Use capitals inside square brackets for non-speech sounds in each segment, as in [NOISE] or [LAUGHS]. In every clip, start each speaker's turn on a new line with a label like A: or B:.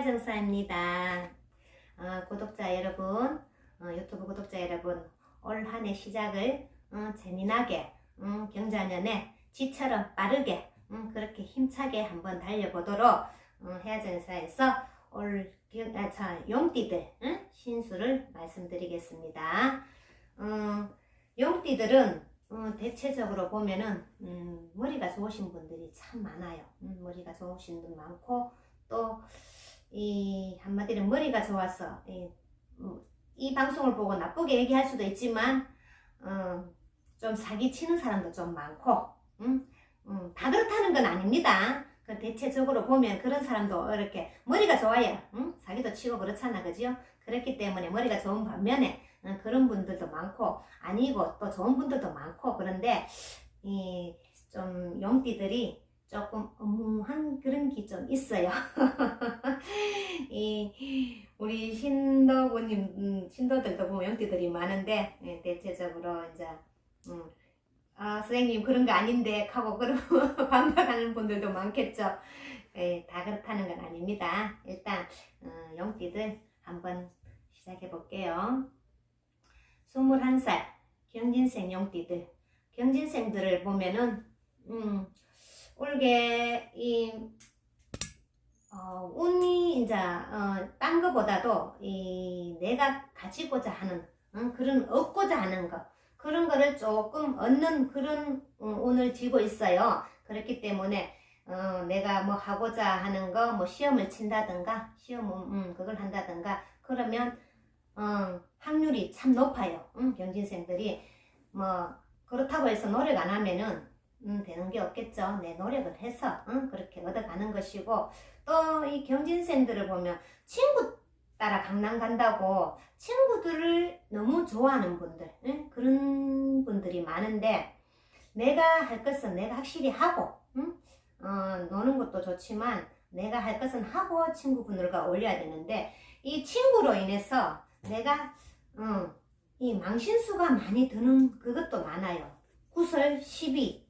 A: 해아정사입니다. 어, 구독자 여러분, 어, 유튜브 구독자 여러분, 올 한 해 시작을 어, 재미나게, 음, 경자년에 지처럼 빠르게, 음, 그렇게 힘차게 한번 달려보도록 어, 해아정사에서 올 경- 아, 자, 용띠들 응? 신수를 말씀드리겠습니다. 어, 용띠들은 어, 대체적으로 보면은 음, 머리가 좋으신 분들이 참 많아요. 음, 머리가 좋으신 분 많고 또 이 한마디로 머리가 좋아서 이, 음, 이 방송을 보고 나쁘게 얘기할 수도 있지만 어, 좀 사기치는 사람도 좀 많고 음, 음, 다 그렇다는 건 아닙니다. 그 대체적으로 보면 그런 사람도 이렇게 머리가 좋아요. 음? 사기도 치고 그렇잖아, 그죠? 그렇기 때문에 머리가 좋은 반면에 어, 그런 분들도 많고 아니고 또 좋은 분들도 많고 그런데 이 좀 용띠들이 조금 어무한 그런 게좀 있어요. [LAUGHS] 이 우리 신도부님 음, 신도들도 보면 용띠들이 많은데 예, 대체적으로 이제 음, 아 선생님 그런 거 아닌데 하고 그러고 [LAUGHS] 반박하는 분들도 많겠죠. 예, 다 그렇다는 건 아닙니다. 일단 어, 용띠들 한번 시작해 볼게요. 21살 경진생 용띠들 경진생들을 보면은 음, 올게 이 어, 운이 이제 어, 딴 거보다도 이 내가 가지고자 하는 응? 그런 얻고자 하는 거 그런 거를 조금 얻는 그런 음, 운을 쥐고 있어요. 그렇기 때문에 어, 내가 뭐 하고자 하는 거 뭐 시험을 친다든가 시험 음, 그걸 한다든가 그러면 어, 확률이 참 높아요. 응? 경진생들이 뭐 그렇다고 해서 노력 안 하면은 음, 되는 게 없겠죠. 내 노력을 해서 응? 그렇게 얻어가는 것이고 또 이 경진생들을 보면 친구 따라 강남 간다고 친구들을 너무 좋아하는 분들 응? 그런 분들이 많은데 내가 할 것은 내가 확실히 하고 응? 어, 노는 것도 좋지만 내가 할 것은 하고 친구분들과 어울려야 되는데 이 친구로 인해서 내가 어, 이 망신수가 많이 드는 그것도 많아요. 구설, 시비, 응?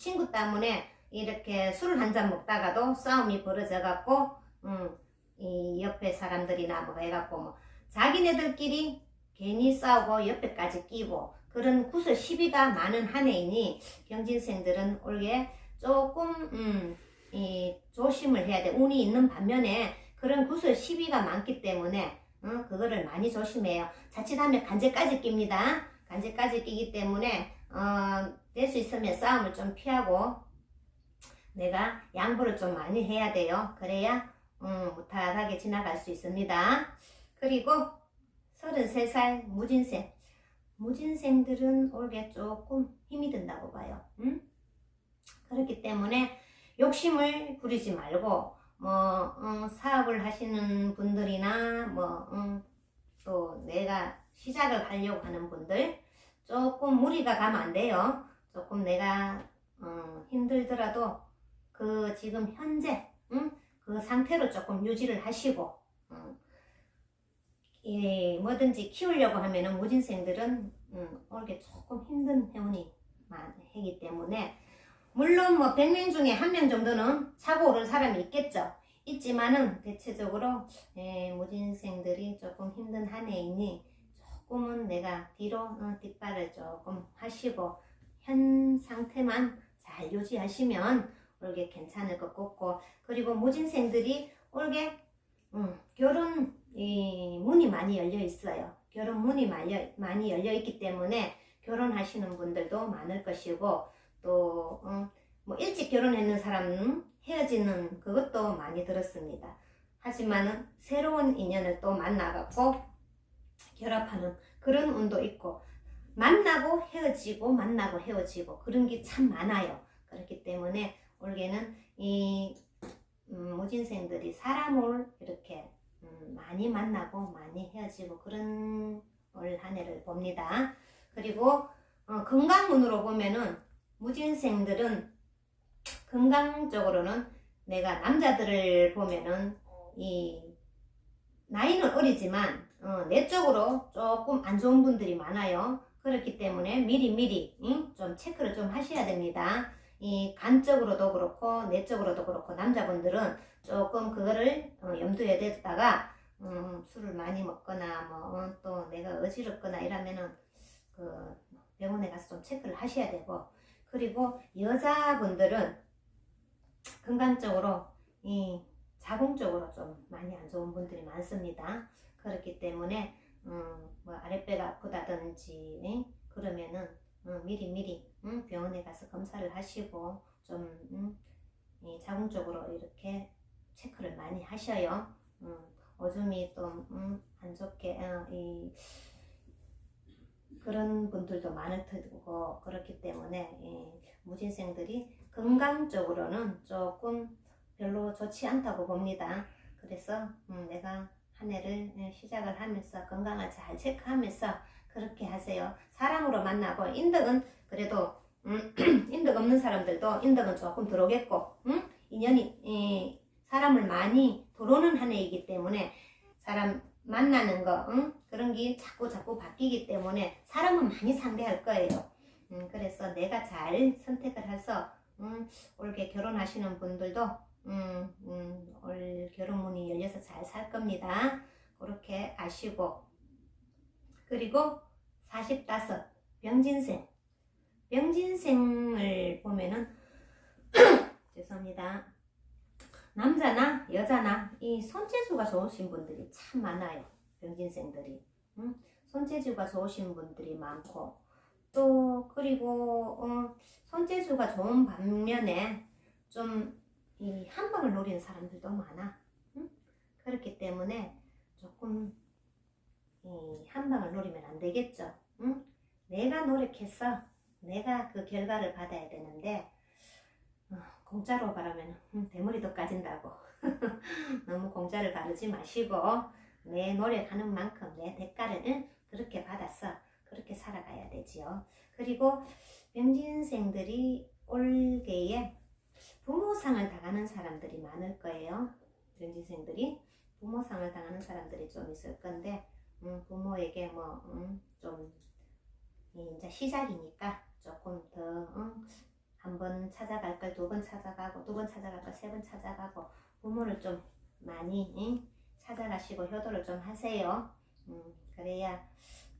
A: 친구 때문에 이렇게 술을 한잔 먹다가도 싸움이 벌어져 갖고, 응, 이 옆에 사람들이나 뭐 해갖고 뭐 자기네들끼리 괜히 싸우고 옆에까지 끼고 그런 구설 시비가 많은 한 해이니 경진생들은 올해 조금 음, 이 조심을 해야 돼. 운이 있는 반면에 그런 구설 시비가 많기 때문에 어, 그거를 많이 조심해요. 자칫하면 간제까지 낍니다. 간제까지 끼기 때문에 어, 될 수 있으면 싸움을 좀 피하고 내가 양보를 좀 많이 해야 돼요. 그래야 음, 무탈하게 지나갈 수 있습니다. 그리고 33살 무진생. 무진생들은 올게 조금 힘이 든다고 봐요. 음? 그렇기 때문에 욕심을 부리지 말고 뭐 음, 사업을 하시는 분들이나 뭐 음, 또 내가 시작을 하려고 하는 분들 조금 무리가 가면 안 돼요. 조금 내가 어, 힘들더라도 그 지금 현재 음, 그 상태로 조금 유지를 하시고 음, 예, 뭐든지 키우려고 하면은 무진생들은 음, 올게 조금 힘든 해운이 많기 때문에 물론 뭐 100명 중에 한 명 정도는 차고 오른 사람이 있겠죠. 있지만은 대체적으로 예, 무진생들이 조금 힘든 한 해이니 조금은 내가 뒤로 어, 뒷발을 조금 하시고 현 상태만 잘 유지하시면 올게 괜찮을 것 같고 그리고 무진생들이 올게 음, 결혼 이 문이 많이 열려 있어요. 결혼 문이 많이, 많이 열려 있기 때문에 결혼하시는 분들도 많을 것이고 또 음, 뭐 일찍 결혼했는 사람은 헤어지는 그것도 많이 들었습니다. 하지만은 새로운 인연을 또 만나갖고 결합하는 그런 운도 있고 만나고 헤어지고 만나고 헤어지고 그런 게 참 많아요. 그렇기 때문에 올해는 이 음, 무진생들이 사람을 이렇게 음, 많이 만나고 많이 헤어지고 그런 올 한 해를 봅니다. 그리고 어, 건강운으로 보면은 무진생들은 건강적으로는 내가 남자들을 보면은 이 나이는 어리지만 어, 내적으로 조금 안 좋은 분들이 많아요. 그렇기 때문에 미리 미리 응? 좀 체크를 좀 하셔야 됩니다. 이 간적으로도 그렇고 내적으로도 그렇고 남자분들은 조금 그거를 어, 염두에 뒀다가 음, 술을 많이 먹거나 뭐 또 내가 어지럽거나 이러면은 그 병원에 가서 좀 체크를 하셔야 되고 그리고 여자분들은 건강적으로 이 자궁적으로 좀 많이 안 좋은 분들이 많습니다. 그렇기 때문에 음, 뭐 아랫배가 아프다든지 예? 그러면은 음, 미리 미리 음, 병원에 가서 검사를 하시고 좀 음, 이 자궁적으로 이렇게 체크를 많이 하셔요. 음, 오줌이 좀안 좋게 어, 이 그런 분들도 많을 테고 그렇기 때문에 이 무진생들이 건강적으로는 조금 별로 좋지 않다고 봅니다. 그래서 음, 내가 한 해를 예, 시작을 하면서 건강을 잘 체크하면서 그렇게 하세요. 사람으로 만나고 인덕은 그래도 음, [CLEARS THROAT] 인덕 없는 사람들도 인덕은 조금 들어오겠고 음? 인연이 이, 사람을 많이 들어오는 한 해이기 때문에 사람 만나는 거 응? 그런 게 자꾸 자꾸 바뀌기 때문에 사람은 많이 상대할 거예요. 음, 그래서 내가 잘 선택을 해서 음, 올게 결혼하시는 분들도 음, 음, 올 결혼문이 열려서 잘 살 겁니다. 그렇게 아시고 그리고 45 병진생 병진생을 보면은 [CLEARS THROAT] 죄송합니다. 남자나 여자나 이 손재주가 좋으신 분들이 참 많아요. 병진생들이 응? 손재주가 좋으신 분들이 많고 또 그리고 어, 손재주가 좋은 반면에 좀 이 한방을 노리는 사람들도 많아. 응? 그렇기 때문에 조금 이 한방을 노리면 안 되겠죠. 응? 내가 노력해서 내가 그 결과를 받아야 되는데 어, 공짜로 바라면 음, 대머리도 까진다고 [LAUGHS] 너무 공짜를 바르지 마시고 내 노력하는 만큼 내 대가를 응? 그렇게 받아서 그렇게 살아가야 되지요. 그리고 병진생들이 올해에 부모상을 당하는 사람들이 많을 거예요. 병진생들이 부모상을 당하는 사람들이 좀 있을 건데 음, 부모에게 뭐좀 이제 시작이니까 조금 더 음, 한번 찾아갈 걸 두 번 찾아가고 두 번 찾아갈 걸 세 번 찾아가고 부모를 좀 많이 응? 찾아가시고 효도를 좀 하세요. 음, 그래야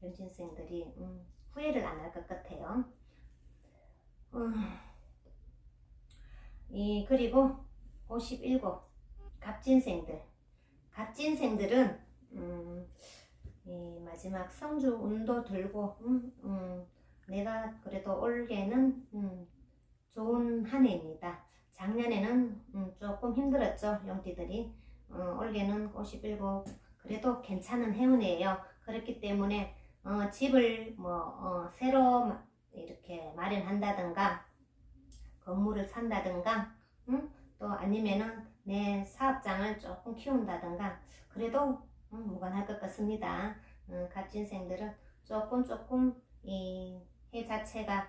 A: 병진생들이 음, 후회를 안 할 것 같아요. 음, 이 그리고 57 갑진생들 갑진생들은 음, 이 마지막 성주 운도 들고 음, 음, 내가 그래도 올해는 음, 좋은 한 해입니다. 작년에는 음, 조금 힘들었죠 용띠들이 어, 올해는 57 그래도 괜찮은 해운이에요. 그렇기 때문에 어, 집을 뭐 어, 새로 마- 이렇게 마련한다든가 건물을 산다든가 음? 또 아니면은 내 사업장을 조금 키운다든가 그래도 음, 무관할 것 같습니다. 음, 갑진생들은 조금 조금 이 해 자체가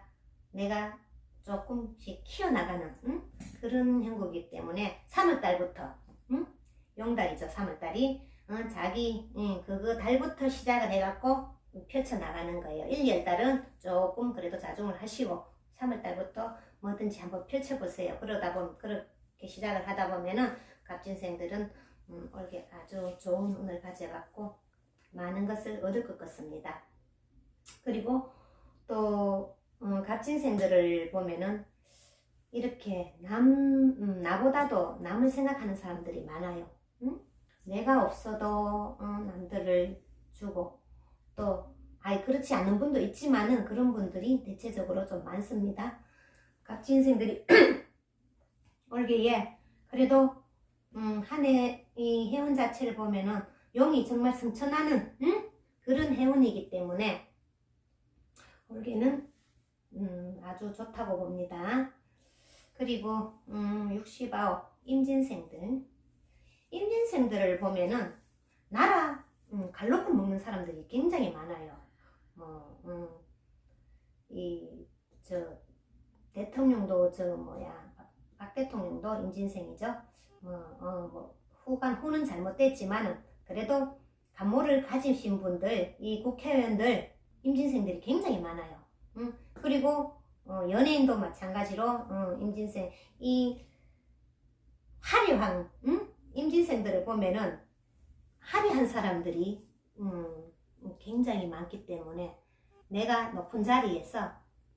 A: 내가 조금씩 키워나가는 음? 그런 형국이기 때문에 3월달부터 음? 용달이죠 3월달이 어, 자기 음, 그거 달부터 시작을 해갖고 펼쳐나가는 거예요 1, 2월달은 조금 그래도 자중을 하시고 3월달부터 뭐든지 한번 펼쳐보세요 그러다 보면 그렇게 시작을 하다 보면은 갑진생들은 음, 올게 아주 좋은 운을 가져갖고 많은 것을 얻을 것 같습니다 그리고 또 어, 갑진생들을 보면은 이렇게 남 음, 나보다도 남을 생각하는 사람들이 많아요. 응? 내가 없어도 어, 남들을 주고 또 아이 그렇지 않은 분도 있지만은 그런 분들이 대체적으로 좀 많습니다. 갑진생들이 올게에 [CLEARS THROAT] 그래도 음, 한 해 이 해운 자체를 보면은 용이 정말 승천하는 응? 그런 해운이기 때문에 올해는 음, 아주 좋다고 봅니다. 그리고 음, 69 임진생들 임진생들을 보면은 나라 음, 갈로프 먹는 사람들이 굉장히 많아요. 뭐, 음, 이저 대통령도 저 뭐야 박 대통령도 임진생이죠. 뭐, 어, 뭐 후간 후는 잘못됐지만은 그래도 감모를 가지신 분들 이 국회의원들 임진생들이 굉장히 많아요. 음, 그리고 어, 연예인도 마찬가지로 어, 임진생 이 화려한 응? 임진생들을 보면은 화려한 사람들이 음, 굉장히 많기 때문에 내가 높은 자리에서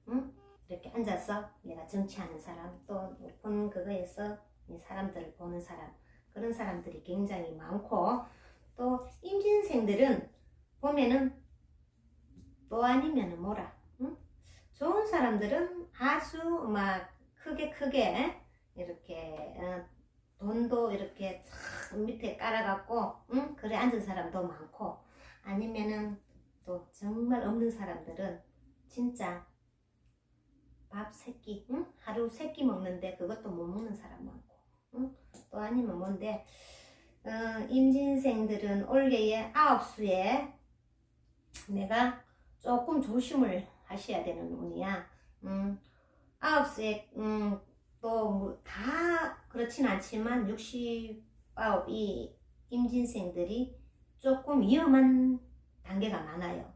A: 응? 이렇게 앉아서 내가 정치하는 사람 또 높은 그거에서 이 사람들을 보는 사람 그런 사람들이 굉장히 많고 또 임진생들은 보면은 또 아니면은 뭐라 응? 좋은 사람들은 아주 막 크게 크게 이렇게 어, 돈도 이렇게 탁 밑에 깔아갖고 응? 그래 앉은 사람도 많고 아니면은 또 정말 없는 사람들은 진짜 밥 세끼 응? 하루 세 끼 먹는데 그것도 못 먹는 사람 많고 응? 또 아니면 뭔데 어, 임진생들은 올해의 아홉 수에 내가 조금 조심을 하셔야 되는 운이야. 음, 아홉 수에 음, 또다 그렇진 않지만 69이 임진생들이 조금 위험한 단계가 많아요.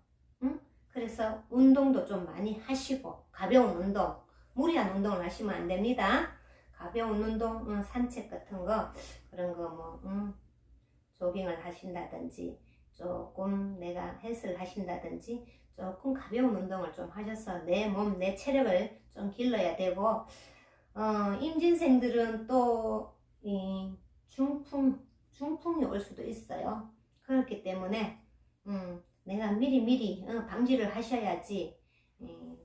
A: 응? 그래서 운동도 좀 많이 하시고 가벼운 운동, 무리한 운동을 하시면 안 됩니다. 가벼운 운동, 응, 산책 같은 거 그런 거뭐 조깅을 하신다든지 조금 내가 헬스를 하신다든지 조금 가벼운 운동을 좀 하셔서 내 몸, 내 체력을 좀 길러야 되고 어, 임진생들은 또 이 중풍, 중풍이 올 수도 있어요. 그렇기 때문에 음, 내가 미리 미리 어, 방지를 하셔야지 음,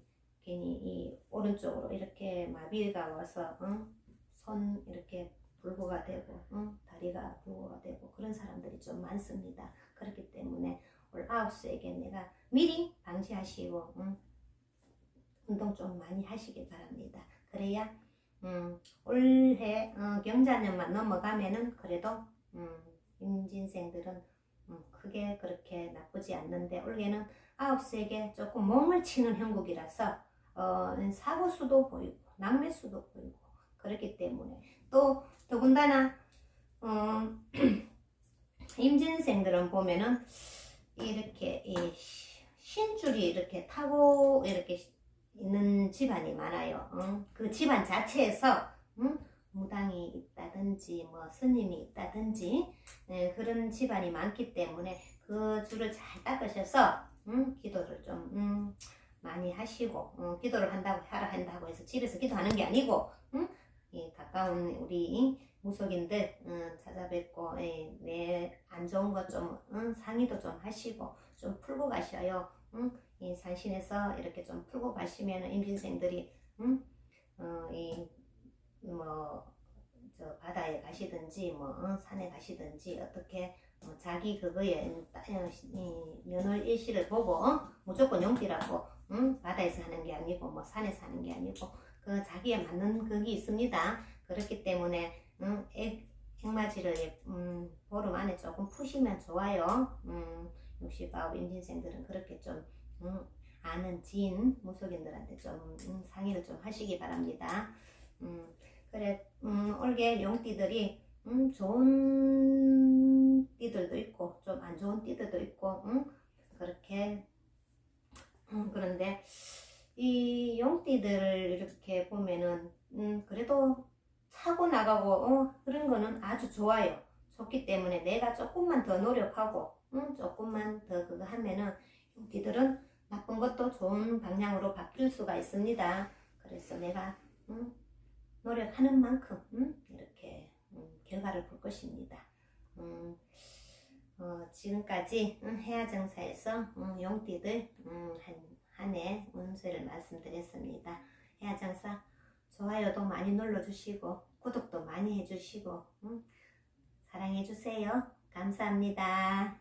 A: 괜히 이 오른쪽으로 이렇게 마비가 와서 어, 손 이렇게 불구가 되고 어, 다리가 불구가 되고 그런 사람들이 좀 많습니다. 그렇기 때문에 올 아홉수에게 내가 미리 방지하시고 음, 운동 좀 많이 하시길 바랍니다. 그래야 음, 올해 어, 경자년만 넘어가면은 그래도 음, 임진생들은 음, 크게 그렇게 나쁘지 않는데 올해는 아홉수에게 조금 몸을 치는 형국이라서 어, 사고 수도 보이고 낙매 수도 보이고 그렇기 때문에 또 더군다나 어, [CLEARS THROAT] 임진생들은 보면은 이렇게 이 신줄이 이렇게 타고 이렇게 있는 집안이 많아요. 응? 그 집안 자체에서 응? 무당이 있다든지 뭐 스님이 있다든지 네, 그런 집안이 많기 때문에 그 줄을 잘 닦으셔서 응? 기도를 좀 음, 많이 하시고 응? 기도를 한다고 하라 한다고 해서 집에서 기도하는 게 아니고 응? 이 가까운 우리 무속인들 응, 찾아뵙고 예, 내안 좋은 것좀 상의도 좀 하시고 좀 풀고 가셔요. 응? 이 산신에서 이렇게 좀 풀고 가시면 임진생들이 응? 어, 이 뭐 저 바다에 가시든지 뭐 어, 산에 가시든지 어떻게 어, 자기 그거에 어, 이 면월 일시를 보고 어? 무조건 용띠라고 응? 바다에서 하는 게 아니고 뭐 산에서 하는 게 아니고 그 자기에 맞는 그게 있습니다. 그렇기 때문에 응? 액, 액마지를 음, 보름 안에 조금 푸시면 좋아요. 음, 69 임진생들은 그렇게 좀 음, 아는 지인 무속인들한테 좀 음, 상의를 좀 하시기 바랍니다. 음, 그래 음, 올게. 용띠들이 음, 좋은 띠들도 있고 좀 안 좋은 띠들도 있고 음, 그렇게. 음, 그런데 이 용띠들을 이렇게 보면은 음, 그래도 사고 나가고 어, 그런 거는 아주 좋아요. 좋기 때문에 내가 조금만 더 노력하고 음, 조금만 더 그거 하면은 용띠들은 나쁜 것도 좋은 방향으로 바뀔 수가 있습니다. 그래서 내가 음, 노력하는 만큼 음, 이렇게 음, 결과를 볼 것입니다. 음, 어, 지금까지 음, 해야정사에서 음, 용띠들 음, 한해 운세를 말씀드렸습니다. 해야정사 좋아요도 많이 눌러주시고 구독도 많이 해주시고 음, 사랑해주세요. 감사합니다.